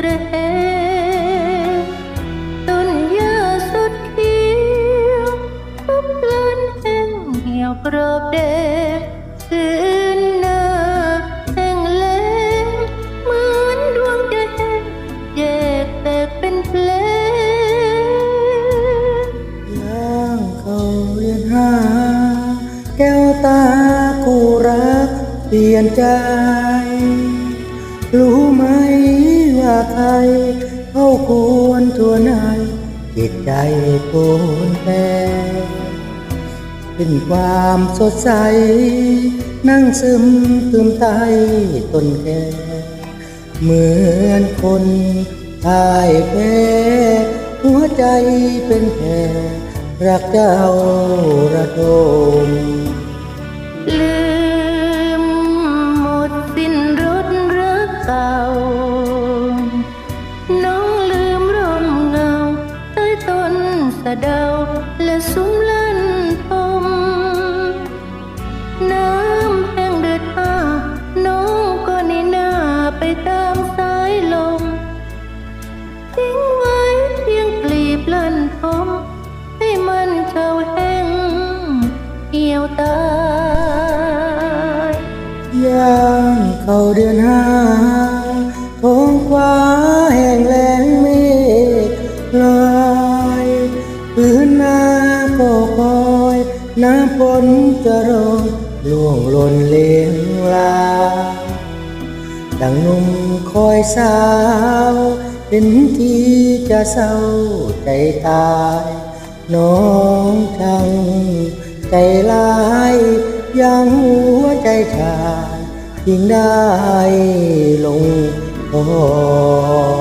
กระแหงต้นหญ้าสุดเขียวปุ๊บเลือนแห้งเหี่ยวกรอบแดงคืนหน้าแห้งแล้งเหมือนดวงใจแห้งแยกแตกเป็นเพลงย่างเข้าเรียนหาแก้วตาคู่รักเปลี่ยนใจ รู้ไหม ว่าใครเข้าควรทัวนายจิตใจโปรนแปรเป็นความสดใส นั่งซึมตึมไทยต้นแก่เหมือนคนตายแพ้หัวใจเป็นแผลรักเจ้าระทมลืะเดาและซุ้มลั่นพมน้ำแห้งเดือดอาน้องก็นี่นาไปตามสายลม ทิ้งไว้เพียงกลีบลั่นพมให้มันเฉาแห้งเหี่ยวตายย่างเข้าเดือนห้า น้ำฝนจะโรยล่วงหล่นเลงลา ดังนุ่มคอยสาว เป็นที่จะเศร้าใจตาย น้องทั้งใจลายยังหัวใจชายทิ้งได้ลงคอ